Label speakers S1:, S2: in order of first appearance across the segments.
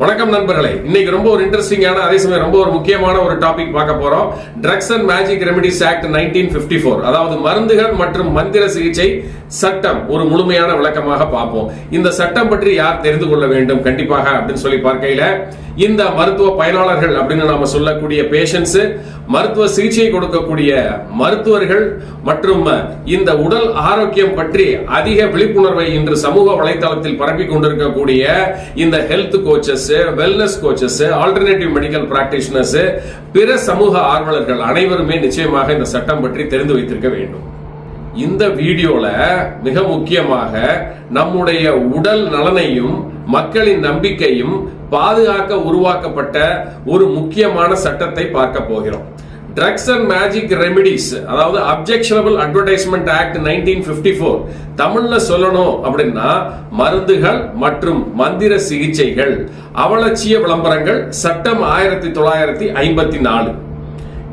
S1: வணக்கம் நண்பர்களே. இன்னைக்கு ரொம்ப ஒரு இன்ட்ரெஸ்டிங்கான அதே சமயம் ரொம்ப ஒரு முக்கியமான ஒரு டாபிக் பார்க்க போறோம். Drugs and magic remedies act nineteen fifty four அதாவது மருந்துகள் மற்றும் மந்திர சிகிச்சை சட்டம் ஒரு முழுமையான விளக்கமாக பார்ப்போம். இந்த சட்டம் பற்றி யார் தெரிந்து கொள்ள வேண்டும்? கண்டிப்பாக அப்படின்னு சொல்லி பார்க்கையில இந்த மருத்துவ பயனாளர்கள் அப்படின்னு நாம சொல்லக்கூடிய பேஷன்ஸ் மருத்துவ சிகிச்சை கொடுக்கக்கூடிய மருத்துவர்கள் மற்றும் இந்த உடல் ஆரோக்கியம் பற்றி அதிக விழிப்புணர்வை இன்று சமூக வலைதளத்தில் பரப்பி கொண்டிருக்கக்கூடிய இந்த health coaches wellness coaches alternative medical practitioners பிற சமூக ஆர்வலர்கள் அனைவருமே நிச்சயமாக இந்த சட்டம் பற்றி தெரிந்து வைத்திருக்க வேண்டும். இந்த வீடியோல மிக முக்கியமாக நம்முடைய உடல் நலனையும் மக்களின் நம்பிக்கையும் பாதுகாக்க உருவாக்கப்பட்ட ஒரு முக்கியமான சட்டத்தை பார்க்க போகிறோம். ட்ரக்ஸ் அண்ட் மேஜிக் ரெமிடிஸ் அதாவது objectionable advertisement act nineteen fifty four தமிழ்ல சொல்லணும் அப்படின்னா மருந்துகள் மற்றும் மந்திர சிகிச்சைகள் அவலட்சிய விளம்பரங்கள் சட்டம் ஆயிரத்தி தொள்ளாயிரத்தி ஐம்பத்தி நாலு.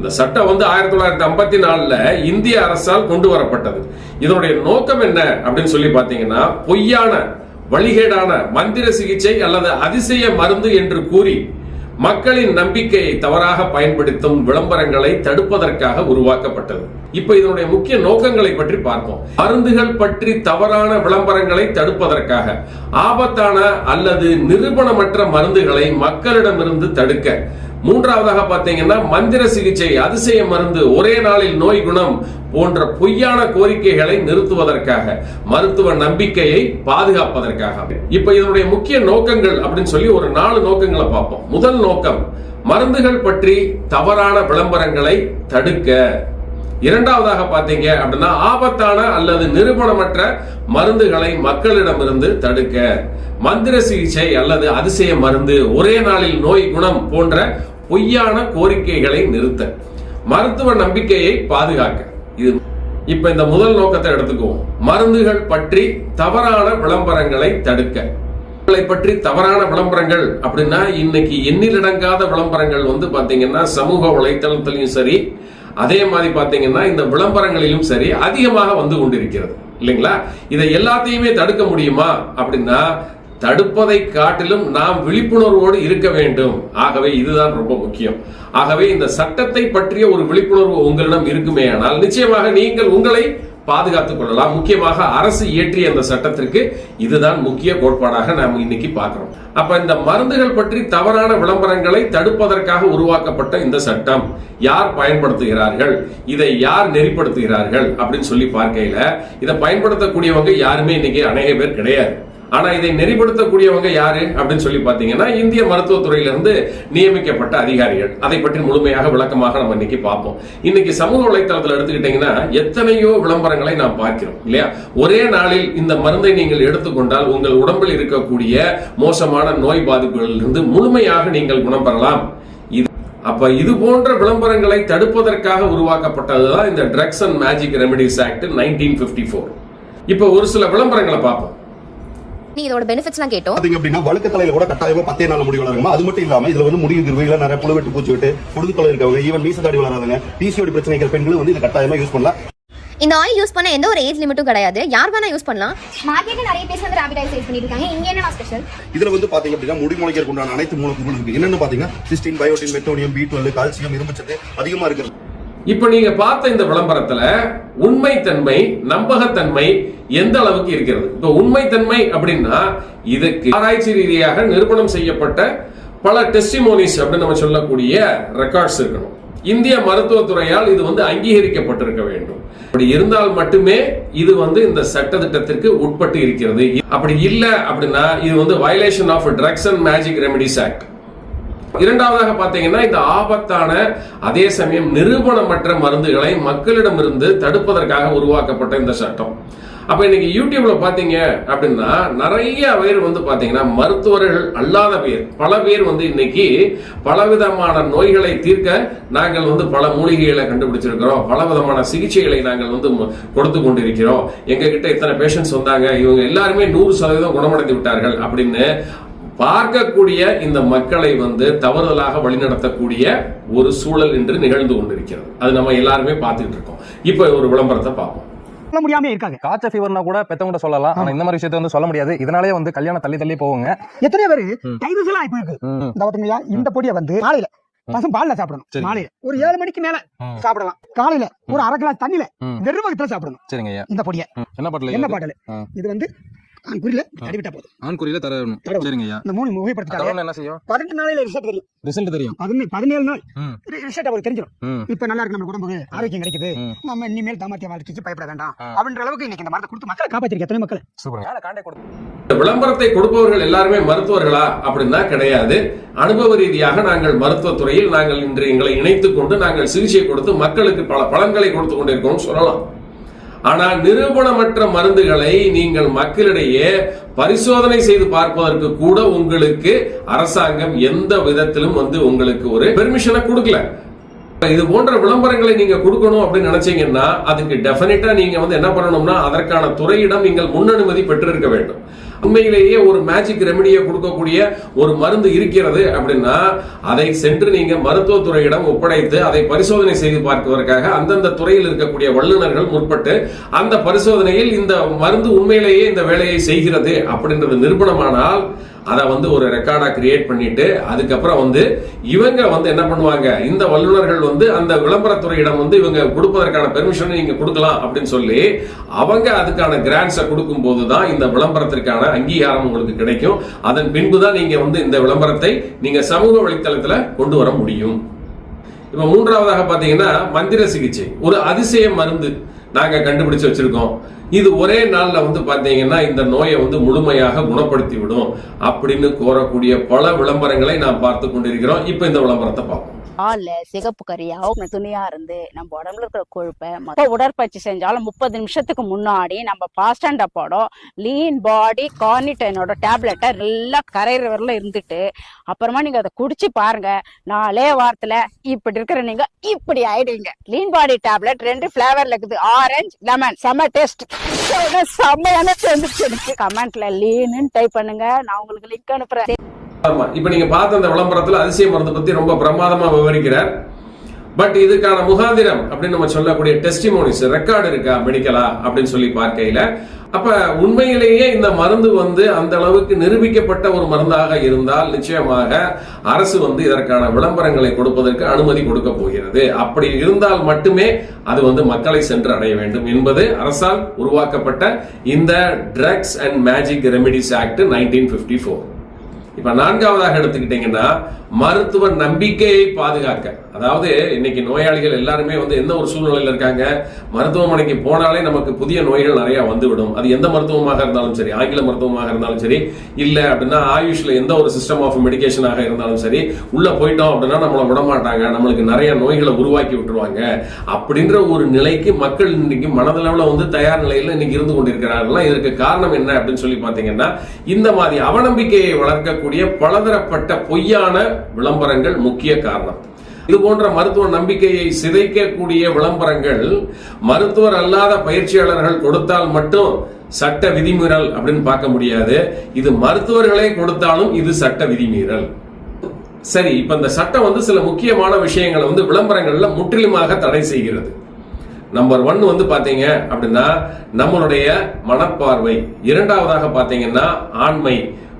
S1: இந்த சட்டம் வந்து ஆயிரத்தி தொள்ளாயிரத்தி ஐம்பத்தி நாலுல இந்திய அரசால் கொண்டு வரப்பட்டது. இதனுடைய நோக்கம் என்ன அப்படின்னு சொல்லி பாத்தீங்கன்னா பொய்யான வழிகேடான மந்திர சிகிச்சை அல்லது அதிசய மருந்து என்று கூறி மக்களின் நம்பிக்கையை தவறாக பயன்படுத்தும் விளம்பரங்களை தடுப்பதற்காக உருவாக்கப்பட்டது. இப்ப இதனுடைய முக்கிய நோக்கங்களை பற்றி பார்ப்போம். மருந்துகள் பற்றி தவறான விளம்பரங்களை தடுப்பதற்காக ஆபத்தான அல்லது நிரூபணமற்ற மருந்துகளை மக்களிடமிருந்து தடுக்க மூன்றாவதாக பார்த்தீங்கன்னா மந்திர சிகிச்சை அதிசய மருந்து ஒரே நாளில் நோய் குணம் போன்ற பொய்யான கோரிக்கைகளை நிறுத்துவதற்காக மருத்துவ நம்பிக்கையை பாதுகாப்பதற்காக. இப்ப இதனுடைய முக்கிய நோக்கங்கள் அப்படின்னு சொல்லி ஒரு நாலு நோக்கங்களை பார்ப்போம். முதல் நோக்கம் மருந்துகள் பற்றி தவறான விளம்பரங்களை தடுக்க. இரண்டாவதாக பார்த்தீங்க அப்படின்னா ஆபத்தான அல்லது நிரூபணமற்ற மருந்துகளை மக்களிடமிருந்து தடுக்க. மந்திர சிகிச்சை அல்லது அதிசய மருந்து ஒரே நாளில் நோய் குணம் போன்ற பொய்யான கோரிக்கைகளை நிறுத்த. மருத்துவ நம்பிக்கையை பாதுகாக்க. இது இப்ப இந்த முதல் நோக்கத்தை எடுத்துக்குவோம். மருந்துகள் பற்றி தவறான விளம்பரங்களை தடுக்க. மருந்துகளை பற்றி தவறான விளம்பரங்கள் அப்படின்னா இன்னைக்கு எண்ணிலடங்காத விளம்பரங்கள் வந்து பாத்தீங்கன்னா சமூக வலைத்தளத்திலையும் சரி அதே மாதிரி பாத்தீங்கன்னா இந்த விளம்பரங்களிலும் சரி அதிகமாக வந்து கொண்டிருக்கிறது. இல்லைங்களா? இதை எல்லாத்தையுமே தடுக்க முடியுமா அப்படின்னா தடுப்பதை காட்டிலும் நாம் விழிப்புணர்வோடு இருக்க வேண்டும். ஆகவே இதுதான் ரொம்ப முக்கியம். ஆகவே இந்த சட்டத்தை பற்றிய ஒரு விழிப்புணர்வு உங்களிடம் இருக்குமே ஆனால் நிச்சயமாக நீங்கள் உங்களை பாதுகாத்துக் கொள்ளலாம். முக்கியமாக அரசு இயற்றிய அந்த சட்டத்திற்கு இதுதான் முக்கிய கோட்பாடாக நாம் இன்னைக்கு பார்க்கிறோம். அப்ப இந்த மருந்துகள் பற்றி தவறான விளம்பரங்களை தடுப்பதற்காக உருவாக்கப்பட்ட இந்த சட்டம் யார் பயன்படுத்துகிறார்கள்? இதை யார் நெறிப்படுத்துகிறார்கள்? அப்படின்னு சொல்லி பார்க்கையில இதை பயன்படுத்தக்கூடியவங்க யாருமே இன்னைக்கு அநேக பேர் கிடையாது. ஆனா இதை நெறிப்படுத்தக்கூடியவங்க யாரு அப்படின்னு சொல்லி பாத்தீங்கன்னா இந்திய மருத்துவத்துறையிலிருந்து நியமிக்கப்பட்ட அதிகாரிகள். அதை பற்றி முழுமையாக விளக்கமாக நம்ம இன்னைக்கு பார்ப்போம். இன்னைக்கு சமூக வலைத்தளத்தில் எடுத்துக்கிட்டீங்கன்னா எத்தனையோ விளம்பரங்களை நாம் பார்க்கிறோம் இல்லையா? ஒரே நாளில் இந்த மருந்தை நீங்கள் எடுத்துக்கொண்டால் உங்கள் உடம்பில் இருக்கக்கூடிய மோசமான நோய் பாதிப்புகளிலிருந்து முழுமையாக நீங்கள் குணம் பெறலாம். இது அப்ப இது போன்ற விளம்பரங்களை தடுப்பதற்காக உருவாக்கப்பட்டதுதான் இந்த drugs and magic remedies act nineteen fifty four இப்ப ஒரு சில விளம்பரங்களை பார்ப்போம்.
S2: நீ இதோட பெனிஃபிட்ஸ்லாம் கேட்டோம்.
S3: பாத்தீங்க அப்படின்னா வழுக்க தலையில கூட கட்டாயமா பத்தே நாள் முடி வளருமா அது மட்டும் இல்லாம இதுல வந்து முடி திருவையில நிறைய புழு வெட்டு பூச்சி விட்டு பொழுது தொலை இருக்கவங்க ஈவன் மீசதாடி வளராதவங்க பிசிஓடி பிரச்சனைகள் பெண்களும் வந்து இதை கட்டாயமா யூஸ் பண்ணலாம்.
S2: இந்த ஆயில் யூஸ் பண்ண எந்த ஒரு ஏஜ் லிமிட்டும் கிடையாது. யார் வேணா யூஸ் பண்ணலாம்.
S4: மார்க்கெட்ல நிறைய பேர் வந்து ரேபிட் ஆயில் சேல்ஸ் பண்ணிட்டு இருக்காங்க இங்க என்ன ஸ்பெஷல்
S3: இதுல வந்து பாத்தீங்க அப்படின்னா முடி முளைக்கிறதுக்கு உண்டான அனைத்து மூலப்பொருள் இருக்கு. என்னன்னு பாத்தீங்கன்னா சிஸ்டின் பயோட்டின் மெட்டோனியம் பி டுவெல் கால்சியம் இரும்புச்சத்து அதிகமா இருக்கு
S1: இப்ப நீங்க பார்த்த இந்த விளம்பரத்துல உண்மைத்தன்மை நம்பகத்தன்மை எந்த அளவுக்கு இருக்கிறது? இப்ப உண்மைத்தன்மை அப்படின்னா இதுக்கு ஆராய்ச்சி ரீதியாக நிரூபணம் செய்யப்பட்ட பல டெஸ்டிமோனிஸ் அப்படின்னு நம்ம சொல்லக்கூடிய ரெக்கார்ட்ஸ் இருக்கணும். இந்திய மருத்துவத்துறையால் இது வந்து அங்கீகரிக்கப்பட்டிருக்க வேண்டும். அப்படி இருந்தால் மட்டுமே இது வந்து இந்த சட்ட திட்டத்திற்கு உட்பட்டு இருக்கிறது. அப்படி இல்லை அப்படின்னா இது வந்து violation of drugs and magic remedies act இரண்டாவதாக பார்த்தீங்கன்னா இந்த ஆபத்தான அதே சமயம் நிரூபணமற்ற மருந்துகளை மக்களிடமிருந்து தடுப்பதற்காக உருவாக்கப்பட்ட இந்த சட்டம். அப்ப இன்னைக்கு யூடியூப்ல பாத்தீங்க அப்படின்னா நிறைய பேர் வந்து பாத்தீங்கன்னா மருத்துவர்கள் அல்லாத பேர் பல பேர் வந்து இன்னைக்கு பலவிதமான நோய்களை தீர்க்க நாங்கள் வந்து பல மூலிகைகளை கண்டுபிடிச்சிருக்கிறோம். பல விதமான சிகிச்சைகளை நாங்கள் வந்து ம- கொடுத்து கொண்டிருக்கிறோம். எங்க கிட்ட இத்தனை பேஷண்ட்ஸ் வந்தாங்க. இவங்க எல்லாருமே நூறு சதவீதம் குணமடைந்து விட்டார்கள் அப்படின்னு பார்க்கக்கூடிய இந்த மக்களை வந்து தவறுதலாக வழிநடத்தக்கூடிய ஒரு சூழல் என்று நிகழ்ந்து கொண்டிருக்கிறது. அது நம்ம எல்லாருமே பார்த்துட்டு இருக்கோம். இப்போ ஒரு விளம்பரத்தை பார்ப்போம்.
S5: சொல்ல முடியாம இருக்காங்க.
S6: காய்ச்சல் ஃபீவர்னா கூட பெத்தவங்க சொல்லலாம். ஆனா இந்த மாதிரி விஷயத்த வந்து சொல்ல முடியாது. இதனாலேயே வந்து கல்யாணம் தள்ளி தள்ளி போவாங்க
S5: எத்தனையோ பேரு. டைவர்ஸ் எல்லாம்
S6: ம்.
S5: இந்த பாத்தீங்களா? இந்த பொடியை வந்து காலையில பசும் பால்ல சாப்பிடணும். மாலையில. ஒரு ஏழு மணிக்கு மேல. சாப்பிடலாம். காலையில ஒரு அரை கிளாஸ் தண்ணியில. வெறும் வகுத்துல சாப்பிடணும்.
S6: சரிங்க
S5: இந்த பொடியை.
S6: என்ன பாட்டில்
S5: என்ன பாட்டல்?
S6: ஆ.
S5: இது வந்து குறியில அடிவிட்டா போதும்.
S6: ஆண் குறியில தரணும். சரிங்க ஐயா
S5: இந்த மூணு
S6: தரணும் என்ன செய்யும்?
S5: பதினெட்டு நாளையில ரிசல்ட் தெரியும்.
S6: ரிசல்ட் தெரியும்.
S5: பதினேழு பதினேழு நாள். ரிசல்ட் அவருக்கு தெரிஞ்சிடும் இப்ப நல்லா இருக்கு நம்ம உடம்புக்கு. ஆரோக்கியம் கிடைக்குது. நம்ம இனிமேல் தாமத்தியம் வாழ்க்கைக்கு பயப்பட வேண்டாம். அப்படின்ற அளவுக்கு இன்னைக்கு இந்த மரத்தை கொடுத்து மக்களை காப்பாத்திருக்க எத்தனை மக்கள்?
S6: சூப்பருங்க கான்டாக்ட் கொடுங்க
S1: இந்த விளம்பரத்தை கொடுப்பவர்கள் எல்லாருமே மருத்துவர்களா? அப்படின்னா கிடையாது. அனுபவ ரீதியாக நாங்கள் மருத்துவத் துறையில் நாங்கள் இன்று எங்களை இணைத்துக் கொண்டு நாங்கள் சிகிச்சை கொடுத்து மக்களுக்கு பல பலன்களை கொடுத்து கொண்டிருக்கோம் சொல்லலாம். ஆனால் நிரூபணமற்ற மருந்துகளை நீங்கள் மக்களிடையே பரிசோதனை செய்து பார்ப்பதற்கு கூட உங்களுக்கு அரசாங்கம் எந்த விதத்திலும் வந்து உங்களுக்கு ஒரு பெர்மிஷனை கொடுக்கல. இது போன்ற விளம்பரங்களை நீங்க கொடுக்கணும் அப்படின்னு நினைச்சீங்கன்னா அதுக்கு டெஃபினட்டா நீங்க வந்து என்ன பண்ணணும்னா அதற்கான துறையிடம் நீங்கள் முன்னனுமதி பெற்றிருக்க வேண்டும். உண்மையிலேயே ஒரு மேஜிக் ரெமெடியை கொடுக்கக்கூடிய ஒரு மருந்து இருக்கிறது அப்படின்னா அதை சென்று நீங்க மருத்துவத்துறையிடம் ஒப்படைத்து அதை பரிசோதனை செய்து பார்ப்பதற்காக அந்தந்த துறையில் இருக்கக்கூடிய வல்லுநர்கள் முற்பட்டு அந்த பரிசோதனையில் இந்த மருந்து உண்மையிலேயே இந்த வேலையை செய்கிறது அப்படின்றது நிரூபணமானால் அதை வந்து ஒரு ரெக்கார்டாக கிரியேட் பண்ணிட்டு அதுக்கப்புறம் வந்து இவங்க வந்து என்ன பண்ணுவாங்க? இந்த வல்லுநர்கள் வந்து அந்த விளம்பரத்துறையிடம் வந்து இவங்க கொடுப்பதற்கான பெர்மிஷனை நீங்கள் கொடுக்கலாம் அப்படின்னு சொல்லி அவங்க அதுக்கான கிராண்ட்ஸை கொடுக்கும் போதுதான் இந்த விளம்பரத்திற்கான அங்கீகாரம் உங்களுக்கு கிடைக்கும். அதன் பின்பு தான் நீங்கள் வந்து இந்த விளம்பரத்தை நீங்கள் சமூக வலைத்தளத்தில் கொண்டு வர முடியும். இப்போ மூன்றாவதாக பார்த்தீங்கன்னா மந்திர சிகிச்சை. ஒரு அதிசய மருந்து நாங்கள் கண்டுபிடிச்சு வச்சிருக்கோம். இது ஒரே நாள்ல வந்து பாத்தீங்கன்னா இந்த நோயை வந்து முழுமையாக குணப்படுத்தி விடும் அப்படின்னு கோரக்கூடிய பல விளம்பரங்களை நாம் பார்த்து கொண்டிருக்கிறோம். இப்ப இந்த விளம்பரத்தை பார்ப்போம்.
S7: கால்ல சிகப்பு கறியாவும் துணியா இருந்து நம்ம உடம்புல இருக்கிற கொழுப்பை மொத்த உடற்பயிற்சி செஞ்சாலும் முப்பது நிமிஷத்துக்கு முன்னாடி நம்ம பாஸ்ட் அண்ட் அப்போட லீன் பாடி கார்னிடைனோட டேப்லெட்டை நல்லா கரையிற வரல இருந்துட்டு அப்புறமா நீங்க அதை குடிச்சு பாருங்க. நாலே வாரத்துல இப்படி இருக்கிற நீங்க இப்படி ஆயிடுவீங்க. லீன் பாடி டேப்லெட் ரெண்டு பிளேவர்ல இருக்குது. ஆரஞ்சு லெமன் செம டேஸ்ட் செம்மையான சேர்ந்துச்சு கமெண்ட்ல லீன்னு டைப் பண்ணுங்க. நான் உங்களுக்கு லிங்க் அனுப்புறேன்.
S1: ஆமா இப்ப நீங்க பார்த்த அந்த விளம்பரத்துல அதிசய மருந்து பத்தி ரொம்ப பிரமாதமா விவரிக்கிறார். பட் இதுக்கான முகாந்திரம் அப்படின்னு நம்ம சொல்லக்கூடிய டெஸ்டிமோனிஸ் ரெக்கார்டு இருக்கா மெடிக்கலா அப்படின்னு சொல்லி பார்க்கையில அப்ப உண்மையிலேயே இந்த மருந்து வந்து அந்த அளவுக்கு நிரூபிக்கப்பட்ட ஒரு மருந்தாக இருந்தால் நிச்சயமாக அரசு வந்து இதற்கான விளம்பரங்களை கொடுப்பதற்கு அனுமதி கொடுக்க போகிறது. அப்படி இருந்தால் மட்டுமே அது வந்து மக்களை சென்று அடைய வேண்டும் என்பது அரசால் உருவாக்கப்பட்ட இந்த drugs and magic remedies act nineteen fifty four இப்ப நான்காவதாக எடுத்துக்கிட்டீங்கன்னா மருத்துவ நம்பிக்கையை பாதுகாக்க. அதாவது இன்னைக்கு நோயாளிகள் எல்லாருமே வந்து எந்த ஒரு சூழ்நிலையில் இருக்காங்க? மருத்துவமனைக்கு போனாலே நமக்கு புதிய நோய்கள் நிறைய வந்துவிடும். அது எந்த மருத்துவமாக இருந்தாலும் சரி ஆங்கில மருத்துவமாக இருந்தாலும் சரி இல்லை அப்படின்னா ஆயுஷ்ல எந்த ஒரு சிஸ்டம் ஆஃப் மெடிக்கேஷனாக இருந்தாலும் சரி உள்ள போயிட்டோம் அப்படின்னா நம்மளை விட மாட்டாங்க நம்மளுக்கு நிறைய நோய்களை உருவாக்கி விட்டுருவாங்க. அப்படின்ற ஒரு நிலைக்கு மக்கள் இன்னைக்கு மனதளவில் வந்து தயார் நிலையில் இன்னைக்கு இருந்து கொண்டிருக்கிறார்கள் இதற்கு காரணம் என்ன அப்படின்னு சொல்லி பார்த்தீங்கன்னா இந்த மாதிரி அவநம்பிக்கையை வளர்க்கக்கூடிய பலதரப்பட்ட பொய்யான விளம்பரங்கள் முக்கிய காரணம். இது போன்ற மருத்துவ நம்பிக்கையை சிதைக்கக்கூடிய விளம்பரங்கள் மருத்துவர் அல்லாத பயிற்சியாளர்கள் கொடுத்தால் மட்டும் சட்ட விதிமீறல் அப்படின்னு பார்க்க முடியாது. இது மருத்துவர்களே கொடுத்தாலும் இது சட்ட விதிமீறல். சரி இப்ப இந்த சட்டம் வந்து சில முக்கியமான விஷயங்களை வந்து விளம்பரங்கள்ல முற்றிலுமாக தடை செய்கிறது. நம்பர் ஒன் வந்து பாத்தீங்க அப்படின்னா நம்மளுடைய மனப்பார்வை. இரண்டாவதாக பாத்தீங்கன்னா ஆண்மை.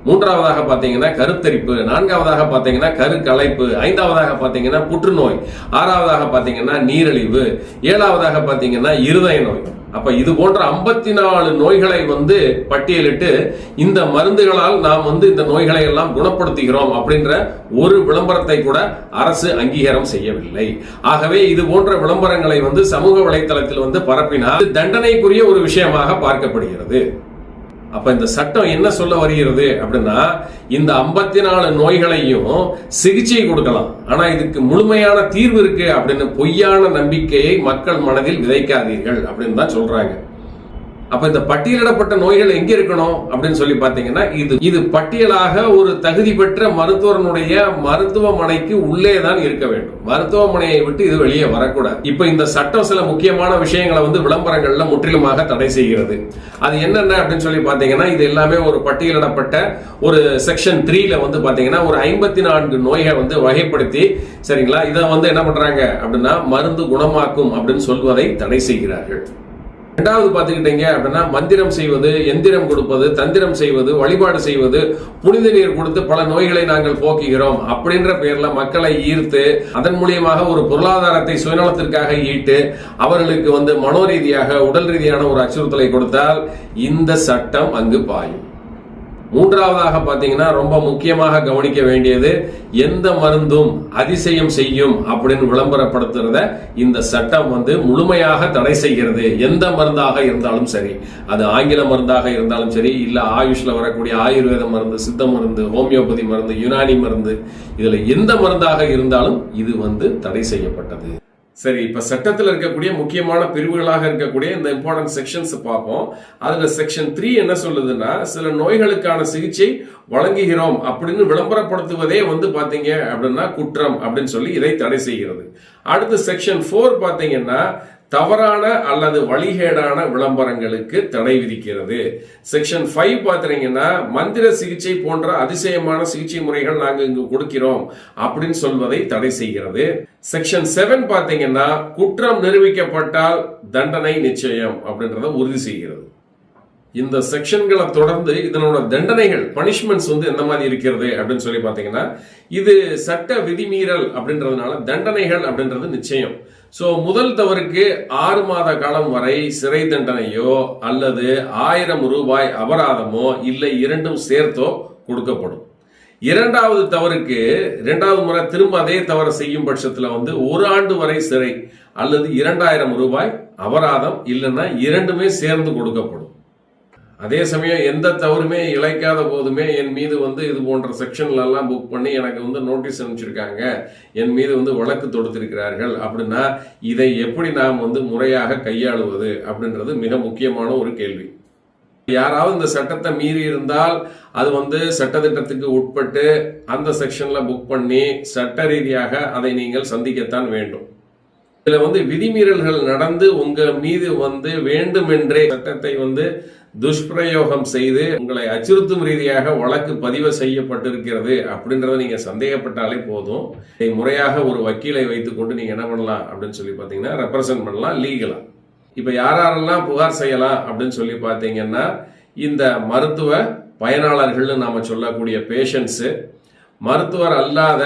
S1: மூன்றாவதாக பார்த்தீங்கன்னா கருத்தரிப்பு நான்காவதாக பாத்தீங்கன்னா கருக்கலைப்பு ஐந்தாவதாக பார்த்தீங்கன்னா புற்றுநோய் ஆறாவதாக பார்த்தீங்கன்னா நீரிழிவு ஏழாவதாக பார்த்தீங்கன்னா இருதய நோய். அப்ப இது போன்ற ஐம்பத்தி நாலு நோய்களை வந்து பட்டியலிட்டு இந்த மருந்துகளால் நாம் வந்து இந்த நோய்களை எல்லாம் குணப்படுத்துகிறோம் அப்படின்ற ஒரு விளம்பரத்தை கூட அரசு அங்கீகாரம் செய்யவில்லை. ஆகவே இது போன்ற விளம்பரங்களை வந்து சமூக வலைத்தளத்தில் வந்து பரப்பினால் தண்டனைக்குரிய ஒரு விஷயமாக பார்க்கப்படுகிறது. அப்ப இந்த சட்டம் என்ன சொல்ல வருகிறது அப்படின்னா இந்த ஐம்பத்தி நாலு நோய்களையும் சிகிச்சை கொடுக்கலாம். ஆனா இதுக்கு முழுமையான தீர்வு இருக்கு அப்படின்னு பொய்யான நம்பிக்கையை மக்கள் மனதில் விதைக்காதீர்கள் அப்படின்னு தான் சொல்றாங்க. அப்ப இந்த பட்டியலிடப்பட்ட நோய்கள் எங்க இருக்கணும் அப்படின்னு சொல்லி பாத்தீங்கன்னா இது இது பட்டியலாக ஒரு தகுதி பெற்ற மருத்துவனுடைய மருத்துவமனைக்கு உள்ளே தான் இருக்க வேண்டும். மருத்துவமனையை விட்டு இது வெளியே வரக்கூடாது. இப்ப இந்த சட்டம் சில முக்கியமான விஷயங்களை வந்து விளம்பரங்கள்ல முற்றிலுமாக தடை செய்கிறது. அது என்னென்ன அப்படின்னு சொல்லி பாத்தீங்கன்னா இது எல்லாமே ஒரு பட்டியலிடப்பட்ட ஒரு செக்ஷன் த்ரீல வந்து பாத்தீங்கன்னா ஒரு ஐம்பத்தி நான்கு நோய்கள் வந்து வகைப்படுத்தி சரிங்களா? இதை வந்து என்ன பண்றாங்க அப்படின்னா மருந்து குணமாக்கும் அப்படின்னு சொல்வதை தடை செய்கிறார்கள். ரெண்டாவது பார்த்துக்கிட்டீங்க அப்படின்னா மந்திரம் செய்வது எந்திரம் கொடுப்பது தந்திரம் செய்வது வழிபாடு செய்வது புனித நீர் கொடுத்து பல நோய்களை நாங்கள் போக்குகிறோம் அப்படின்ற பெயர்ல மக்களை ஈர்த்து அதன் மூலியமாக ஒரு பொருளாதாரத்தை சுயநலத்திற்காக ஈட்டு அவர்களுக்கு வந்து மனோரீதியாக உடல் ரீதியான ஒரு அச்சுறுத்தலை கொடுத்தால் இந்த சட்டம் அங்கு பாயும். மூன்றாவதாக பார்த்தீங்கன்னா ரொம்ப முக்கியமாக கவனிக்க வேண்டியது எந்த மருந்தும் அதிசயம் செய்யும் அப்படின்னு விளம்பரப்படுத்துறத இந்த சட்டம் வந்து முழுமையாக தடை செய்கிறது. எந்த மருந்தாக இருந்தாலும் சரி. அது ஆங்கில மருந்தாக இருந்தாலும் சரி இல்லை ஆயுஷில் வரக்கூடிய ஆயுர்வேத மருந்து சித்த மருந்து ஹோமியோபதி மருந்து யுனானி மருந்து இதில் எந்த மருந்தாக இருந்தாலும் இது வந்து தடை செய்யப்பட்டது. சரி இப்ப சட்டத்தில் இருக்கக்கூடிய முக்கியமான பிரிவுகளாக இருக்கக்கூடிய இந்த இம்பார்ட்டன்ட் செக்ஷன்ஸ் பார்ப்போம். அதுல செக்ஷன் த்ரீ என்ன சொல்லுதுன்னா சில நோய்களுக்கான சிகிச்சை வழங்குகிறோம் அப்படின்னு விளம்பரப்படுத்துவதே வந்து பாத்தீங்க அப்படின்னா குற்றம் அப்படின்னு சொல்லி இதை தடை செய்கிறது. அடுத்து செக்ஷன் ஃபோர் பாத்தீங்கன்னா தவறான அல்லது வழிகேடான விளம்பரங்களுக்கு தடை விதிக்கிறது. செக்ஷன் ஃபைவ் பார்த்தீங்கன்னா மந்திர சிகிச்சை போன்ற அதிசயமான சிகிச்சை முறைகள் நாங்கள் இங்கு கொடுக்கிறோம் அப்படின்னு சொல்வதை தடை செய்கிறது. செக்ஷன் செவன் பார்த்தீங்கன்னா குற்றம் நிரூபிக்கப்பட்டால் தண்டனை நிச்சயம் அப்படின்றத உறுதி செய்கிறது. இந்த செக்ஷன்களை தொடர்ந்து இதனோட தண்டனைகள் பனிஷ்மெண்ட்ஸ் வந்து எந்த மாதிரி இருக்கிறது அப்படின்னு சொல்லி பார்த்தீங்கன்னா இது சட்ட விதிமீறல் அப்படின்றதுனால தண்டனைகள் அப்படின்றது நிச்சயம். ஸோ முதல் தவறுக்கு ஆறு மாத காலம் வரை சிறை தண்டனையோ அல்லது ஆயிரம் ரூபாய் அபராதமோ இல்லை இரண்டும் சேர்த்தோ கொடுக்கப்படும். இரண்டாவது தவறுக்கு இரண்டாவது முறை திரும்ப அதே தவறு செய்யும் பட்சத்தில் வந்து ஒரு ஆண்டு வரை சிறை அல்லது இரண்டாயிரம் ரூபாய் அபராதம் இல்லைன்னா இரண்டுமே சேர்ந்து கொடுக்கப்படும். அதே சமயம் எந்த தவறுமே இழைக்காத போதுமே என் மீது வந்து இது போன்ற செக்ஷன்ல எல்லாம் புக் பண்ணி எனக்கு வந்து நோட்டீஸ் அனுப்பிச்சிருக்காங்க. என் மீது வந்து வழக்கு தொடுத்திருக்கிறார்கள். அப்படின்னா இதை எப்படி நாம் வந்து முறையாக கையாளுவது அப்படின்றது மிக முக்கியமான ஒரு கேள்வி. யாராவது இந்த சட்டத்தை மீறி இருந்தால் அது வந்து சட்டத்திட்டத்துக்கு உட்பட்டு அந்த செக்ஷன்ல புக் பண்ணி சட்ட ரீதியாக அதை நீங்கள் சந்திக்கத்தான் வேண்டும். இதுல வந்து விதிமீறல்கள் நடந்து உங்கள் மீது வந்து வேண்டுமென்றே சட்டத்தை வந்து துஷ்பிரயோகம் செய்து உங்களை அச்சுறுத்தும் ரீதியாக வழக்கு பதிவு செய்யப்பட்டிருக்கிறது அப்படின்றத நீங்க சந்தேகப்பட்டாலே போதும். முறையாக ஒரு வக்கீலை வைத்துக்கொண்டு நீங்க என்ன பண்ணலாம் அப்படின்னு சொல்லி பார்த்தீங்கன்னா ரெப்ரசன்ட் பண்ணலாம் லீகலா இப்ப யாரெல்லாம் புகார் செய்யலாம் அப்படின்னு சொல்லி பார்த்தீங்கன்னா இந்த மருத்துவ பயனாளர்கள்னு நாம சொல்லக்கூடிய பேஷண்ட்ஸு மருத்துவர் அல்லாத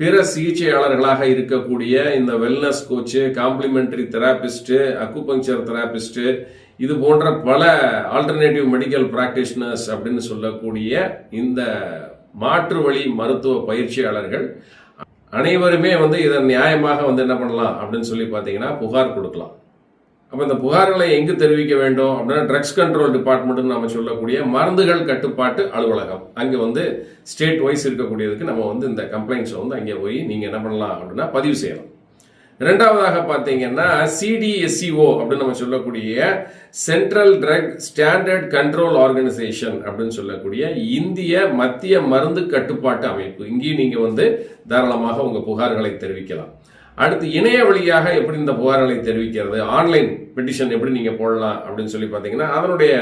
S1: பிற சிகிச்சையாளர்களாக இருக்கக்கூடிய இந்த wellness coach complementary therapist acupuncture therapist இது போன்ற பல ஆல்டர்னேட்டிவ் மெடிக்கல் ப்ராக்டிஷனர்ஸ் அப்படின்னு சொல்லக்கூடிய இந்த மாற்று வழி மருத்துவ பயிற்சியாளர்கள் அனைவருமே வந்து இதை நியாயமாக வந்து என்ன பண்ணலாம் அப்படின்னு சொல்லி பார்த்தீங்கன்னா புகார் கொடுக்கலாம். அப்போ இந்த புகார்களை எங்கு தெரிவிக்க வேண்டும் அப்படின்னா ட்ரக்ஸ் கண்ட்ரோல் டிபார்ட்மெண்ட்னு நம்ம சொல்லக்கூடிய மருந்துகள் கட்டுப்பாட்டு அலுவலகம். அங்கே வந்து ஸ்டேட் வைஸ் இருக்கக்கூடியதுக்கு நம்ம வந்து இந்த கம்ப்ளைண்ட்ஸை வந்து அங்கே போய் நீங்கள் என்ன பண்ணலாம் அப்படின்னா பதிவு செய்யலாம். ரெண்டாவதாக பார்த்தீங்கன்னா சிடிஎஸ்சிஓ அப்படின்னு நம்ம சொல்லக்கூடிய central drug standard control organisation அப்படின்னு சொல்லக்கூடிய இந்திய மத்திய மருந்து கட்டுப்பாட்டு அமைப்பு. இங்கேயும் நீங்க வந்து தாராளமாக உங்க புகார்களை தெரிவிக்கலாம். அடுத்து இணைய வழியாக எப்படி இந்த புகார்களை தெரிவிக்கிறது? ஆன்லைன் பெட்டிஷன் எப்படி நீங்க போடலாம் அப்படின்னு சொல்லி பார்த்தீங்கன்னா அதனுடைய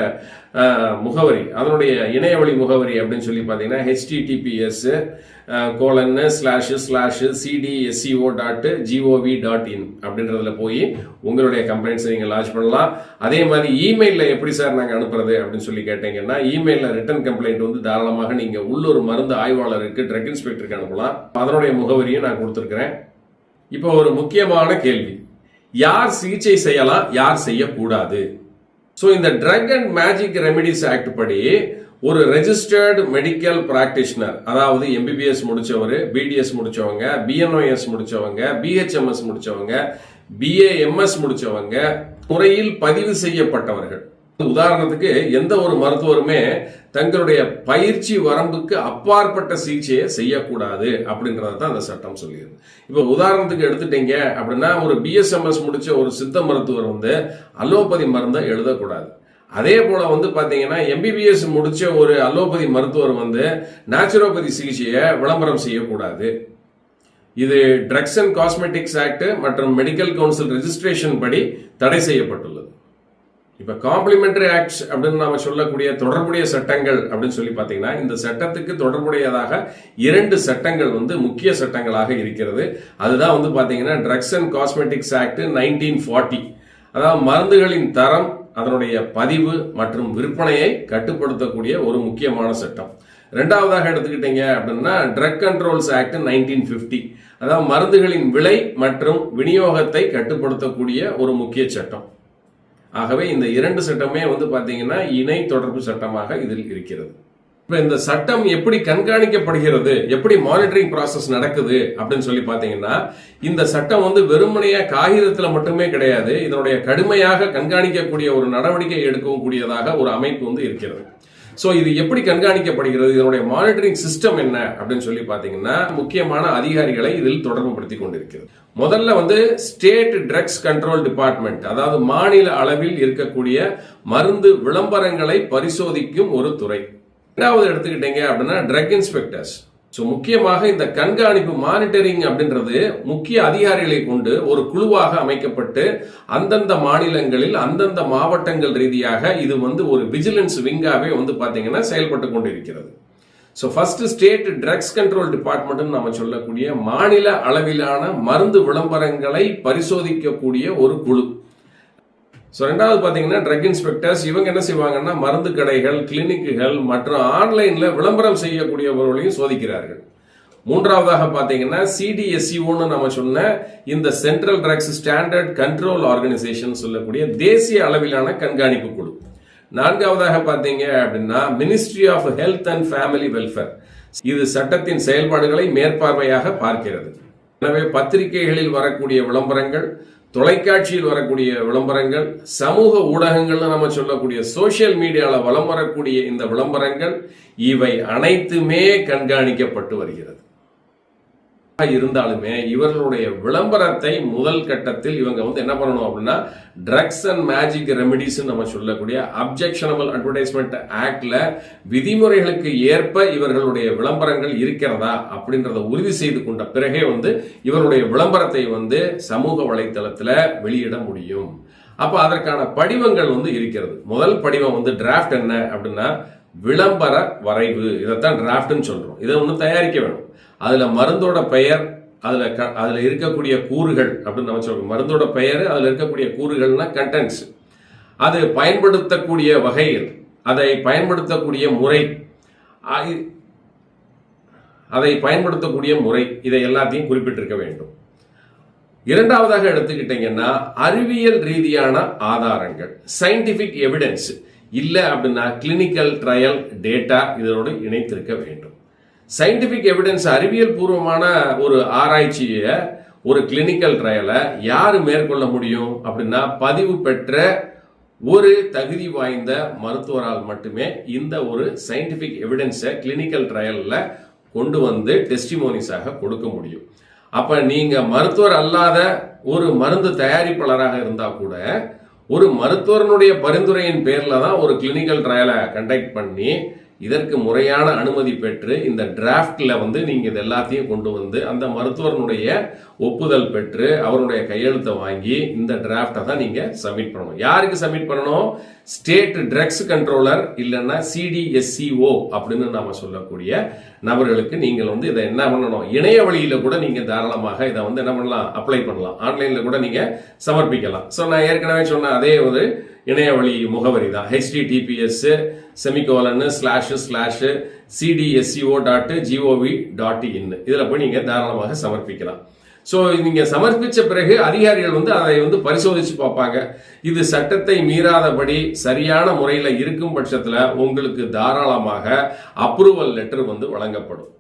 S1: முகவரி அதனுடைய இணைய வழி முகவரி அப்படின்னு சொல்லி பார்த்தீங்கன்னா HTTPS colon slash slash CDSCO dot GOV dot in அப்படின்றதுல போய் உங்களுடைய கம்ப்ளைண்ட்ஸ் நீங்க லான்ச் பண்ணலாம். அதே மாதிரி இமெயிலில் எப்படி சார் நாங்கள் அனுப்புறது அப்படின்னு சொல்லி கேட்டீங்கன்னா இமெயிலில் ரிட்டன் கம்ப்ளைண்ட் வந்து தாராளமாக நீங்க உள்ளூர் மருந்து ஆய்வாளருக்கு ட்ரக் இன்ஸ்பெக்டருக்கு அனுப்பலாம். அதனுடைய முகவரியும் நான் கொடுத்துருக்கிறேன். இப்போ ஒரு முக்கியமான கேள்வி. யார் சிகிச்சை செய்யலாம் யார் செய்யக்கூடாது? ஸோ இந்த drug and magic remedies act படி ஒரு ரெஜிஸ்டர்டு மெடிக்கல் பிராக்டிஷனர் அதாவது எம்பிபிஎஸ் முடிச்சவர் பிடிஎஸ் முடிச்சவங்க பிஎன்ஓஎஸ் முடிச்சவங்க பிஹெச்எம்எஸ் முடிச்சவங்க பிஏஎம்எஸ் முடிச்சவங்க துறையில் பதிவு செய்யப்பட்டவர்கள். உதாரணத்துக்கு எந்த ஒரு மருத்துவருமே தங்களுடைய பயிற்சி வரம்புக்கு அப்பாற்பட்ட சிகிச்சையை செய்யக்கூடாது அப்படின்றத தான் அந்த சட்டம் சொல்லியது இப்போ உதாரணத்துக்கு எடுத்துட்டீங்க அப்படின்னா ஒரு பிஎஸ்எம்எஸ் முடிச்ச ஒரு சித்த மருத்துவர் வந்து அலோபதி மருந்தை எழுதக்கூடாது. அதே போல வந்து பாத்தீங்கன்னா எம்பிபிஎஸ் முடிச்ச ஒரு அலோபதி மருத்துவர் வந்து நேச்சுரோபதி சிகிச்சையை விளம்பரம் செய்யக்கூடாது. இது ட்ரக்ஸ் அண்ட் காஸ்மெட்டிக்ஸ் ஆக்ட் மற்றும் மெடிக்கல் கவுன்சில் ரெஜிஸ்ட்ரேஷன் படி தடை செய்யப்பட்டுள்ளது. இப்ப காம்ப்ளிமெண்டரி ஆக்ட்ஸ் அப்படின்னு நாம சொல்லக்கூடிய தொடர்புடைய சட்டங்கள் அப்படின்னு சொல்லி பாத்தீங்கன்னா இந்த சட்டத்துக்கு தொடர்புடையதாக இரண்டு சட்டங்கள் வந்து முக்கிய சட்டங்களாக இருக்கிறது. அதுதான் வந்து பாத்தீங்கன்னா drugs and cosmetics act nineteen forty அதாவது மருந்துகளின் தரம் அதனுடைய பதிவு மற்றும் விற்பனையை கட்டுப்படுத்தக்கூடிய ஒரு முக்கியமான சட்டம். ரெண்டாவதாக எடுத்துக்கிட்டீங்க அப்படின்னா drug controls act nineteen fifty அதாவது மருந்துகளின் விலை மற்றும் விநியோகத்தை கட்டுப்படுத்தக்கூடிய ஒரு முக்கிய சட்டம். ஆகவே இந்த இரண்டு சட்டமே வந்து பார்த்தீங்கன்னா இணை தொடர்பு சட்டமாக இதில் இருக்கிறது. இப்போ இந்த சட்டம் எப்படி கண்காணிக்கப்படுகிறது எப்படி மானிட்டரிங் ப்ராசஸ் நடக்குது அப்படின்னு சொல்லி பார்த்தீங்கன்னா இந்த சட்டம் வந்து வெறுமனையா காகிதத்தில் மட்டுமே கிடையாது இதனுடைய கடுமையாக கண்காணிக்கக்கூடிய ஒரு நடவடிக்கை எடுக்கவும் கூடியதாக ஒரு அமைப்பு வந்து இருக்கிறது. ஸோ இது எப்படி கண்காணிக்கப்படுகிறது? இதனுடைய மானிட்டரிங் சிஸ்டம் என்ன? அப்படின்னு சொல்லி பார்த்தீங்கன்னா முக்கியமான அதிகாரிகளை இதில் தொடர்புபடுத்தி கொண்டிருக்கிறது. முதல்ல வந்து ஸ்டேட் ட்ரக்ஸ் கண்ட்ரோல் டிபார்ட்மெண்ட் அதாவது மாநில அளவில் இருக்கக்கூடிய மருந்து விளம்பரங்களை பரிசோதிக்கும் ஒரு துறை. இரண்டாவது எடுத்துக்கிட்டீங்க அப்படின்னா ட்ரக் இன்ஸ்பெக்டர்ஸ் ஸோ முக்கியமாக இந்த கண்காணிப்பு மானிட்டரிங் அப்படின்றது முக்கிய அதிகாரிகளை கொண்டு ஒரு குழுவாக அமைக்கப்பட்டு அந்தந்த மாநிலங்களில் அந்தந்த மாவட்டங்கள் ரீதியாக இது வந்து ஒரு விஜிலன்ஸ் விங்காகவே வந்து பார்த்தீங்கன்னா செயல்பட்டு கொண்டிருக்கிறது. So first state drugs control டிபார்ட்மெண்ட்னு நம்ம சொல்லக்கூடிய மாநில அளவிலான மருந்து விளம்பரங்களை பரிசோதிக்கக்கூடிய ஒரு குழு. ஸோ ரெண்டாவது பார்த்தீங்கன்னா ட்ரக் இன்ஸ்பெக்டர்ஸ் இவங்க என்ன செய்வாங்கன்னா மருந்து கடைகள் கிளினிக்குகள் மற்றும் ஆன்லைனில் விளம்பரம் செய்யக்கூடியவர்களையும் சோதிக்கிறார்கள். மூன்றாவதாக பார்த்தீங்கன்னா சிடிஎஸ்சிஓன்னு நம்ம சொன்ன இந்த central drugs standard control organisation சொல்லக்கூடிய தேசிய அளவிலான கண்காணிப்பு குழு. நான்காவதாக பார்த்தீங்க அப்படின்னா ministry of health and family welfare இது சட்டத்தின் செயல்பாடுகளை மேற்பார்வையாக பார்க்கிறது. எனவே பத்திரிகைகளில் வரக்கூடிய விளம்பரங்கள் தொலைக்காட்சியில் வரக்கூடிய விளம்பரங்கள் சமூக ஊடகங்கள்னு நம்ம சொல்லக்கூடிய சோசியல் மீடியால வலம் வரக்கூடிய இந்த விளம்பரங்கள் இவை அனைத்துமே கண்காணிக்கப்பட்டு வருகிறது. இருந்தாலுமே இவர்களுடைய விளம்பரத்தை முதல் கட்டத்தில் இவங்க வந்து என்ன பண்ணணும் அப்படின்னா ட்ரக்ஸ் அண்ட் மேஜிக் ரெமெடிஸ் நம்ம சொல்லக்கூடிய அப்ஜெக்ஷனபிள் அட்வர்டைஸ்மெண்ட் ஆக்ட்ல விதிமுறைகளுக்கு ஏற்ப இவர்களுடைய விளம்பரங்கள் இருக்கிறதா அப்படின்றத உறுதி செய்து கொண்ட பிறகே வந்து இவருடைய விளம்பரத்தை வந்து சமூக வலைத்தளத்தில் வெளியிட முடியும். அப்போ அதற்கான படிவங்கள் வந்து இருக்கிறது. முதல் படிவம் வந்து டிராஃப்ட் என்ன அப்படின்னா விளம்பர வரைவு. இதைத்தான் டிராஃப்ட்னு சொல்றோம். இதை ஒன்று தயாரிக்க வேணும். அதுல மருந்தோட பெயர் அதுல க- அதுல இருக்கக்கூடிய கூறுகள் அப்படின்னு நம்ம சொல்றோம். மருந்தோட பெயர் அதுல இருக்கக்கூடிய கூறுகள்னா கண்டென்ட்ஸ் அது பயன்படுத்தக்கூடிய வகைகள் அதை பயன்படுத்தக்கூடிய முறை. அதை பயன்படுத்தக்கூடிய முறை இதை எல்லாத்தையும் குறிப்பிட்டிருக்க வேண்டும். இரண்டாவதாக எடுத்துக்கிட்டீங்கன்னா அறிவியல் ரீதியான ஆதாரங்கள் சயின்டிபிக் எவிடன்ஸ் இல்லை அப்படின்னா கிளினிக்கல் ட்ரையல் டேட்டா இதனோடு இணைத்திருக்க வேண்டும். சயின்டிபிக் எவிடன்ஸ் அறிவியல் பூர்வமான ஒரு ஆராய்ச்சியை ஒரு கிளினிக்கல் ட்ரையலை யார் மேற்கொள்ள முடியும் அப்படின்னா பதிவு பெற்ற ஒரு தகுதி வாய்ந்த மருத்துவரால் மட்டுமே இந்த ஒரு சயின்டிஃபிக் எவிடன்ஸை கிளினிக்கல் ட்ரையலில் கொண்டு வந்து டெஸ்டிமோனிஸாக கொடுக்க முடியும். அப்போ நீங்கள் மருத்துவர் அல்லாத ஒரு மருந்து தயாரிப்பாளராக இருந்தால் கூட ஒரு மருத்துவரனுடைய பரிந்துரையின் பேரில் தான் ஒரு கிளினிக்கல் ட்ரையலை கண்டக்ட் பண்ணி இதற்கு முறையான அனுமதி பெற்று இந்த டிராஃப்டில் வந்து நீங்கள் இது எல்லாத்தையும் கொண்டு வந்து அந்த மருத்துவரனுடைய ஒப்புதல் பெற்று அவருடைய கையெழுத்தை வாங்கி இந்த டிராஃப்டை தான் நீங்கள் சப்மிட் பண்ணணும். யாருக்கு சப்மிட் பண்ணணும்? ஸ்டேட் ட்ரக்ஸ் கண்ட்ரோலர் இல்லைன்னா சிடிஎஸ்சிஓ அப்படின்னு நாம் சொல்லக்கூடிய நபர்களுக்கு நீங்கள் வந்து இதை என்ன பண்ணணும்? இணைய வழியில் கூட நீங்கள் தாராளமாக இதை வந்து என்ன பண்ணலாம்? அப்ளை பண்ணலாம். ஆன்லைனில் கூட நீங்கள் சமர்ப்பிக்கலாம். ஸோ நான் ஏற்கனவே சொன்ன அதே ஒரு இணைய வழி முகவரி தான். HTTPS செமிகோலன்னு slash slash CDSCO dot GOV dot in இதில் போய் நீங்கள் தாராளமாக சமர்ப்பிக்கலாம். ஸோ நீங்கள் சமர்ப்பித்த பிறகு அதிகாரிகள் வந்து அதை வந்து பரிசோதித்து பார்ப்பாங்க. இது சட்டத்தை மீறாதபடி சரியான முறையில் இருக்கும் பட்சத்தில் உங்களுக்கு தாராளமாக அப்ரூவல் லெட்டர் வந்து வழங்கப்படும்.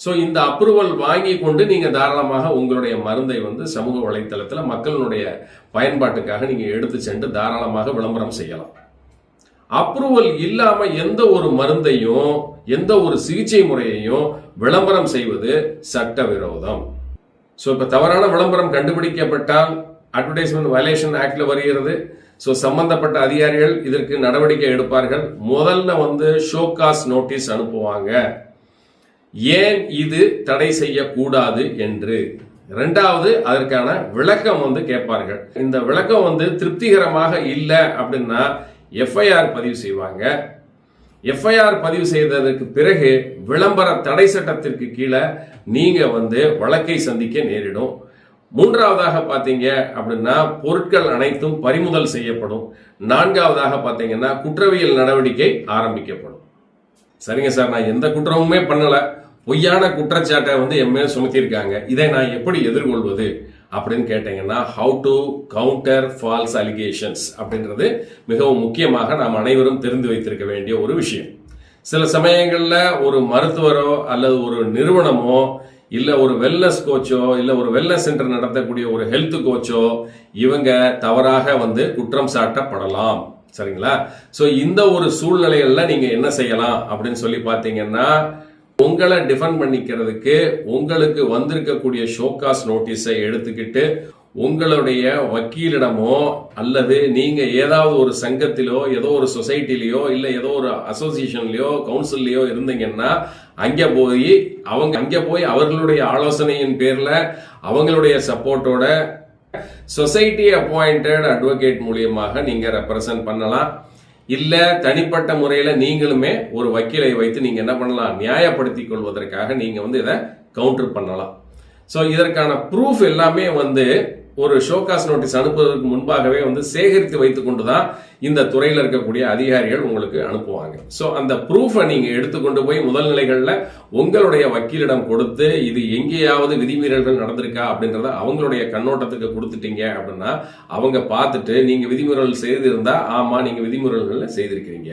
S1: ஸோ இந்த அப்ரூவல் வாங்கி கொண்டு நீங்கள் தாராளமாக உங்களுடைய மருந்தை வந்து சமூக வலைத்தளத்தில் மக்களுடைய பயன்பாட்டுக்காக நீங்கள் எடுத்து சென்று தாராளமாக விளம்பரம் செய்யலாம். அப்ரூவல் இல்லாமல் எந்த ஒரு மருந்தையும் எந்த ஒரு சிகிச்சை முறையையும் விளம்பரம் செய்வது சட்டவிரோதம். ஸோ இப்போ தவறான விளம்பரம் கண்டுபிடிக்கப்பட்டால் அட்வர்டைஸ்மெண்ட் வயலேஷன் ஆக்டில் வருகிறது. ஸோ சம்பந்தப்பட்ட அதிகாரிகள் இதற்கு நடவடிக்கை எடுப்பார்கள். முதல்ல வந்து ஷோகாஸ் நோட்டீஸ் அனுப்புவாங்க. ஏன் இது தடை செய்யக்கூடாது என்று? ரெண்டாவது அதற்கான விளக்கம் வந்து கேட்பார்கள். இந்த விளக்கம் வந்து திருப்திகரமாக இல்லை அப்படின்னா எஃப்ஐஆர் பதிவு செய்வாங்க. எஃப்ஐஆர் பதிவு செய்ததற்கு பிறகு விளம்பர தடை சட்டத்திற்கு கீழே நீங்க வந்து வழக்கை சந்திக்க நேரிடும். மூன்றாவதாக பார்த்தீங்க அப்படின்னா பொருட்கள் அனைத்தும் பறிமுதல் செய்யப்படும். நான்காவதாக பார்த்தீங்கன்னா குற்றவியல் நடவடிக்கை ஆரம்பிக்கப்படும். சரிங்க சார் நான் எந்த குற்றமுமே பண்ணலை. பொய்யான குற்றச்சாட்டை வந்து என் மேல் சுமத்தியிருக்காங்க. இதை நான் எப்படி எதிர்கொள்வது அப்படின்னு கேட்டீங்கன்னா how to counter false allegations அப்படின்றது மிகவும் முக்கியமாக நாம் அனைவரும் தெரிந்து வைத்திருக்க வேண்டிய ஒரு விஷயம். சில சமயங்களில் ஒரு மருத்துவரோ அல்லது ஒரு நிறுவனமோ இல்லை ஒரு வெல்னஸ் கோச்சோ இல்லை ஒரு வெல்னஸ் சென்டர் நடத்தக்கூடிய ஒரு ஹெல்த் கோச்சோ இவங்க தவறாக வந்து குற்றம் சாட்டப்படலாம். சரிங்களா? ஸோ இந்த ஒரு சூழ்நிலைகளில் நீங்கள் என்ன செய்யலாம் அப்படின்னு சொல்லி பார்த்தீங்கன்னா உங்களை டிஃபெண்ட் பண்ணிக்கிறதுக்கு உங்களுக்கு வந்திருக்கக்கூடிய ஷோகாஸ் நோட்டீஸை எடுத்துக்கிட்டு உங்களுடைய வக்கீலிடமோ அல்லது நீங்க ஏதாவது ஒரு சங்கத்திலோ ஏதோ ஒரு சொசைட்டிலயோ இல்லை ஏதோ ஒரு அசோசியேஷன்லயோ கவுன்சில்லையோ இருந்தீங்கன்னா அங்கே போய் அவங்க அங்கே போய் அவர்களுடைய ஆலோசனையின் பேரில் அவங்களுடைய சப்போர்ட்டோட சொசைட்டி அப்பாயிண்டட் அட்வொகேட் மூலியமாக நீங்கள் ரெப்ரசன்ட் பண்ணலாம். இல்ல தனிப்பட்ட முறையில நீங்களுமே ஒரு வக்கீலை வைத்து நீங்க என்ன பண்ணலாம்? நியாயப்படுத்திக் கொள்வதற்காக நீங்க வந்து இதை கவுண்டர் பண்ணலாம். ஸோ இதற்கான ப்ரூஃப் எல்லாமே வந்து ஒரு ஷோகாஸ் நோட்டீஸ் அனுப்புவதற்கு முன்பாகவே வந்து சேகரித்து வைத்துக் கொண்டுதான் இந்த துறையில் இருக்கக்கூடிய அதிகாரிகள் உங்களுக்கு அனுப்புவாங்க. ஸோ அந்த ப்ரூஃபை நீங்கள் எடுத்துக்கொண்டு போய் முதல் நிலைகளில் உங்களுடைய வக்கீலிடம் கொடுத்து இது எங்கேயாவது விதிமீறல்கள் நடந்திருக்கா அப்படின்றத அவங்களுடைய கண்ணோட்டத்துக்கு கொடுத்துட்டீங்க அப்படின்னா அவங்க பார்த்துட்டு நீங்கள் விதிமுறைகள் செய்திருந்தா ஆமாம் நீங்கள் விதிமுறைகளில் செய்திருக்கிறீங்க.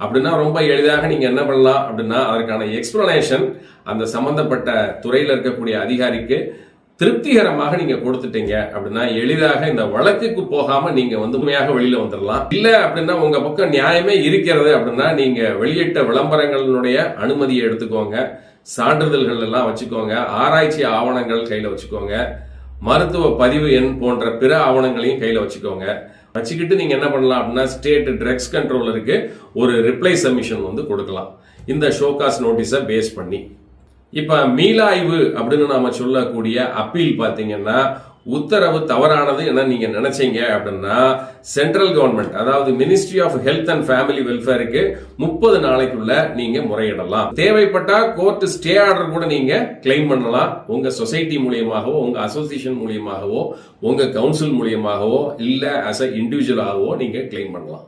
S1: அப்படின்னா ரொம்ப எளிதாக நீங்கள் என்ன பண்ணலாம் அப்படின்னா அதற்கான எக்ஸ்பிளனேஷன் அந்த சம்பந்தப்பட்ட துறையில் இருக்கக்கூடிய அதிகாரிக்கு திருப்திகரமாக நீங்க கொடுத்துட்டீங்க அப்படின்னா எளிதாக இந்த வழக்குக்கு போகாம நீங்க வந்து உண்மையாக வெளியில வந்துடலாம் இல்ல அப்படின்னா உங்க பக்கம் நியாயமே இருக்கிறது அப்படின்னா நீங்க வெளியிட்ட விளம்பரங்களினுடைய அனுமதியை எடுத்துக்கோங்க. சான்றிதழ்கள் எல்லாம் வச்சுக்கோங்க. ஆராய்ச்சி ஆவணங்கள் கையில வச்சுக்கோங்க. மருத்துவ பதிவு எண் போன்ற பிற ஆவணங்களையும் கையில வச்சுக்கோங்க. வச்சுக்கிட்டு நீங்க என்ன பண்ணலாம் அப்படின்னா ஸ்டேட் ட்ரக்ஸ் கண்ட்ரோலருக்கு ஒரு ரிப்ளை சப்மிஷன் வந்து கொடுக்கலாம். இந்த ஷோகாஸ் நோட்டீஸை பேஸ் பண்ணி. இப்ப மீளாய்வு அப்படின்னு நாம சொல்லக்கூடிய அப்பீல் பாத்தீங்கன்னா உத்தரவு தவறானது என நீங்க நினைச்சீங்க அப்படின்னா சென்ட்ரல் கவர்மெண்ட் அதாவது ministry of health and family வெல்ஃபேருக்கு முப்பது நாளைக்குள்ள நீங்க முறையிடலாம். தேவைப்பட்டா கோர்ட் ஸ்டே ஆர்டர் கூட நீங்க கிளைம் பண்ணலாம். உங்க சொசைட்டி மூலியமாகவோ உங்க அசோசியேஷன் மூலியமாகவோ உங்க கவுன்சில் மூலியமாகவோ இல்ல அஸ் அ இண்டிவிஜுவலாகவோ நீங்க கிளைம் பண்ணலாம்.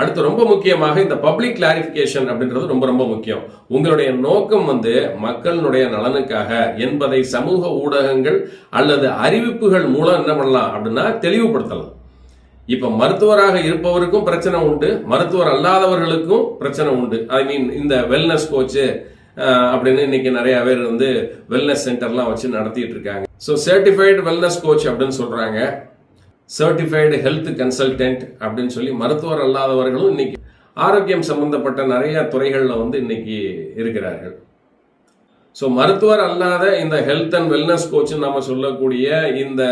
S1: அடுத்து ரொம்ப முக்கியமாக இந்த பப்ளிக் கிளாரிபிகேஷன் அப்படின்றது ரொம்ப ரொம்ப முக்கியம். உங்களுடைய நோக்கம் வந்து மக்களினுடைய நலனுக்காக என்பதை சமூக ஊடகங்கள் அல்லது அறிவிப்புகள் மூலம் என்ன பண்ணலாம் அப்படின்னா தெளிவுபடுத்தலாம். இப்போ மருத்துவராக இருப்பவருக்கும் பிரச்சனை உண்டு மருத்துவர் அல்லாதவர்களுக்கும் பிரச்சனை உண்டு. ஐ மீன் இந்த வெல்னஸ் கோச்சு அப்படின்னு இன்னைக்கு நிறைய பேர் வந்து வெல்னஸ் சென்டர்லாம் வச்சு நடத்திட்டு இருக்காங்க. ஸோ சர்டிஃபைடு வெல்னஸ் கோச் அப்படின்னு சொல்றாங்க. சர்டிஃபைடு ஹெல்த் கன்சல்டன்ட் அப்படின்னு சொல்லி மருத்துவர் அல்லாதவர்களும் இன்னைக்கு ஆரோக்கியம் சம்பந்தப்பட்ட நிறைய துறைகளில் வந்து இன்னைக்கு இருக்கிறார்கள். ஸோ மருத்துவர் அல்லாத இந்த ஹெல்த் அண்ட் வெல்னஸ் கோச்சுன்னு நம்ம சொல்லக்கூடிய இந்த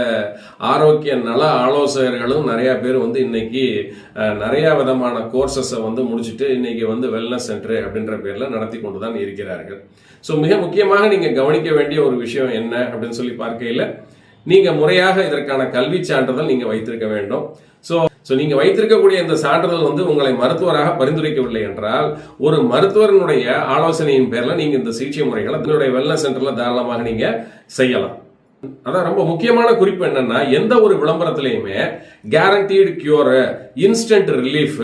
S1: ஆரோக்கிய நல ஆலோசகர்களும் நிறையா பேர் வந்து இன்னைக்கு நிறையா விதமான கோர்சஸை வந்து முடிச்சுட்டு இன்னைக்கு வந்து வெல்னஸ் சென்டர் அப்படின்ற பேரில் நடத்தி கொண்டு தான் இருக்கிறார்கள். ஸோ மிக முக்கியமாக நீங்கள் கவனிக்க வேண்டிய ஒரு விஷயம் என்ன அப்படின்னு சொல்லி பார்க்கையில் நீங்க முறையாக இதற்கான கல்வி சான்றிதழ் நீங்க வைத்திருக்க வேண்டும். ஸோ ஸோ நீங்க வைத்திருக்கக்கூடிய இந்த சான்றிதழ் வந்து உங்களை மருத்துவராக பரிந்துரைக்கவில்லை என்றால் ஒரு மருத்துவரனுடைய ஆலோசனையின் பேரில் நீங்க இந்த சிகிச்சை முறைகளை உங்களுடைய வெல்னஸ் சென்டர்ல தாராளமாக நீங்க செய்யலாம். அதான் ரொம்ப முக்கியமான குறிப்பு என்னன்னா எந்த ஒரு விளம்பரத்திலையுமே guaranteed cure instant relief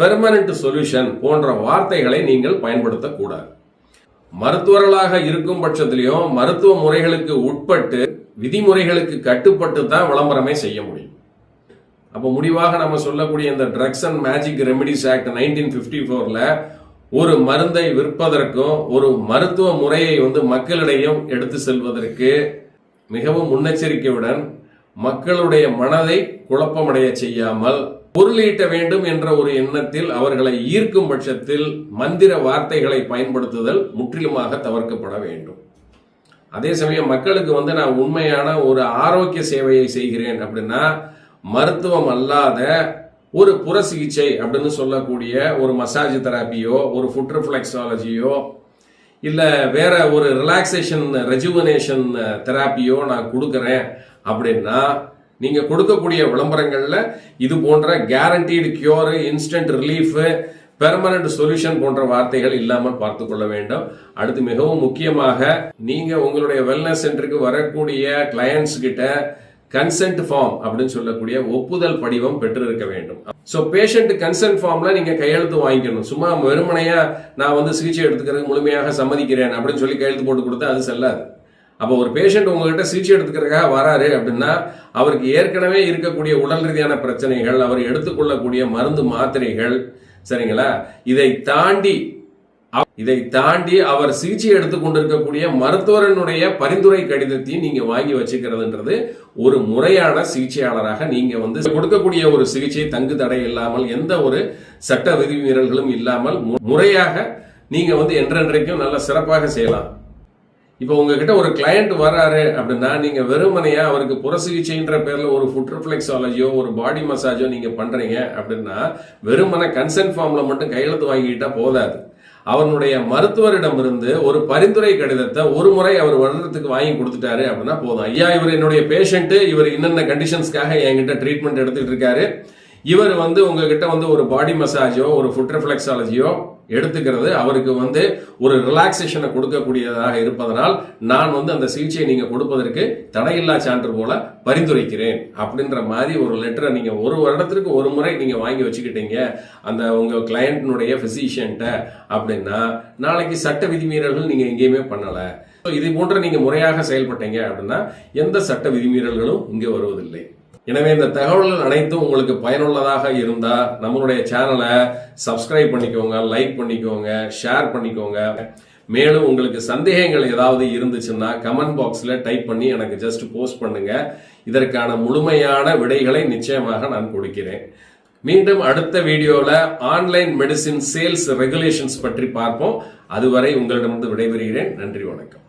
S1: permanent solution போன்ற வார்த்தைகளை நீங்கள் பயன்படுத்தக்கூடாது. மருத்துவர்களாக இருக்கும் பட்சத்திலையும் மருத்துவ முறைகளுக்கு உட்பட்டு விதிமுறைகளுக்கு கட்டுப்பட்டு தான் விளம்பரமே செய்ய முடியும். அப்போ முடிவாக நம்ம சொல்லக்கூடிய இந்த drugs and magic remedies act nineteen fifty ஃபோரில் ஒரு மருந்தை விற்பதற்கும் ஒரு மருத்துவ முறையை வந்து மக்களிடையும் எடுத்து செல்வதற்கு மிகவும் முன்னெச்சரிக்கையுடன் மக்களுடைய மனதை குழப்பமடைய செய்யாமல் பொருளீட்ட வேண்டும் என்ற ஒரு எண்ணத்தில் அவர்களை ஈர்க்கும் பட்சத்தில் மந்திர வார்த்தைகளை பயன்படுத்துதல் முற்றிலுமாக தவிர்க்கப்பட வேண்டும். அதே சமயம் மக்களுக்கு வந்து நான் உண்மையான ஒரு ஆரோக்கிய சேவையை செய்கிறேன் அப்படின்னா மருத்துவம் அல்லாத ஒரு புற சிகிச்சை அப்படின்னு சொல்லக்கூடிய ஒரு மசாஜ் தெராப்பியோ ஒரு ஃபுட் ரிஃப்ளெக்ஸாலஜியோ இல்ல வேற ஒரு ரிலாக்ஸேஷன் ரெஜுவனேஷன் தெராப்பியோ நான் கொடுக்குறேன் அப்படின்னா நீங்கள் கொடுக்கக்கூடிய விளம்பரங்களில் இது போன்ற guaranteed cure instant relief permanent solution போன்ற வார்த்தைகள் இல்லாமல் பார்த்து கொள்ள வேண்டும். அடுத்து மிகவும் முக்கியமாக நீங்க உங்களுடைய வெல்னஸ் சென்டருக்கு வரக்கூடிய கிளையன்ஸ் கிட்ட கன்சென்ட் ஃபார்ம் அப்படின்னு சொல்லக்கூடிய ஒப்புதல் படிவம் பெற்றிருக்க வேண்டும். ஸோ பேஷண்ட் கன்சென்ட் ஃபார்ம்ல நீங்க கையெழுத்து வாங்கிக்கணும். சும்மா வெறுமனையா நான் வந்து சிகிச்சை எடுத்துக்கிறதுக்கு முழுமையாக சம்மதிக்கிறேன் அப்படின்னு சொல்லி கையெழுத்து போட்டு கொடுத்தா அது செல்லாது. அப்போ ஒரு பேஷண்ட் உங்ககிட்ட சிகிச்சை எடுத்துக்கிறதுக்காக வராரு அப்படின்னா அவருக்கு ஏற்கனவே இருக்கக்கூடிய உடல் ரீதியான பிரச்சனைகள் அவர் எடுத்துக்கொள்ளக்கூடிய மருந்து மாத்திரைகள் சரிங்களா? இதை தாண்டி இதை தாண்டி அவர் சிகிச்சை எடுத்துக்கொண்டிருக்கக்கூடிய மருத்துவரனுடைய பரிந்துரை கடிதத்தையும் நீங்க வாங்கி வச்சுக்கிறதுன்றது ஒரு முறையான சிகிச்சையாளராக நீங்க வந்து கொடுக்கக்கூடிய ஒரு சிகிச்சை தங்கு தடை இல்லாமல் எந்த ஒரு சட்ட விதிமீறல்களும் இல்லாமல் மு- முறையாக நீங்க வந்து என்றென்றைக்கும் நல்ல சிறப்பாக செய்யலாம். இப்போ உங்ககிட்ட ஒரு கிளையண்ட் வராரு அப்படின்னா நீங்க வெறுமனையா அவருக்கு புற சிகிச்சைன்ற பேர்ல ஒரு ஃபுட் ரிஃப்ளெக்ஸாலஜியோ ஒரு பாடி மசாஜோ நீங்க பண்றீங்க அப்படின்னா வெறுமன கன்சென்ட் ஃபார்ம்ல மட்டும் கையெழுத்து வாங்கிக்கிட்டா போதாது. அவனுடைய மருத்துவரிடமிருந்து ஒரு பரிந்துரை கடிதத்தை ஒரு முறை அவர் வருடத்துக்கு வாங்கி கொடுத்துட்டாரு அப்படின்னா போதும். ஐயா இவர் என்னுடைய பேஷண்ட்டு இவர் என்னென்ன கண்டிஷன்ஸ்க்காக என்கிட்ட ட்ரீட்மெண்ட் எடுத்துட்டு இருக்காரு? இவர் வந்து உங்ககிட்ட வந்து ஒரு பாடி மசாஜோ ஒரு ஃபுட் ரிஃப்ளெக்ஸாலஜியோ எடுத்துக்கிறது. அவருக்கு வந்து ஒரு ரிலாக்ஸேஷனை கொடுக்கக்கூடியதாக இருப்பதனால் நான் வந்து அந்த சிகிச்சையை நீங்கள் கொடுப்பதற்கு தடையில்லா சான்று போல பரிந்துரைக்கிறேன் அப்படின்ற மாதிரி ஒரு லெட்டரை நீங்கள் ஒரு வருடத்திற்கு ஒரு முறை நீங்கள் வாங்கி வச்சுக்கிட்டீங்க. அந்த உங்கள் கிளையண்ட்னுடைய ஃபிசிஷியன்ட்ட அப்படின்னா நாளைக்கு சட்ட விதிமீறல்கள் நீங்கள் எங்கேயுமே பண்ணலை. ஸோ இது போன்ற நீங்கள் முறையாக செயல்பட்டீங்க அப்படின்னா எந்த சட்ட விதிமீறல்களும் இங்கே வருவதில்லை. எனவே இந்த தகவல்கள் அனைத்தும் உங்களுக்கு பயனுள்ளதாக இருந்தா நம்மளுடைய சேனலை சப்ஸ்கிரைப் பண்ணிக்கோங்க லைக் பண்ணிக்கோங்க ஷேர் பண்ணிக்கோங்க. மேலும் உங்களுக்கு சந்தேகங்கள் ஏதாவது இருந்துச்சுன்னா கமெண்ட் பாக்ஸில் டைப் பண்ணி எனக்கு ஜஸ்ட் போஸ்ட் பண்ணுங்க. இதற்கான முழுமையான விடைகளை நிச்சயமாக நான் கொடுக்கிறேன். மீண்டும் அடுத்த வீடியோவில் ஆன்லைன் மெடிசின் சேல்ஸ் ரெகுலேஷன்ஸ் பற்றி பார்ப்போம். அதுவரை உங்களிடமிருந்து விடைபெறுகிறேன். நன்றி வணக்கம்.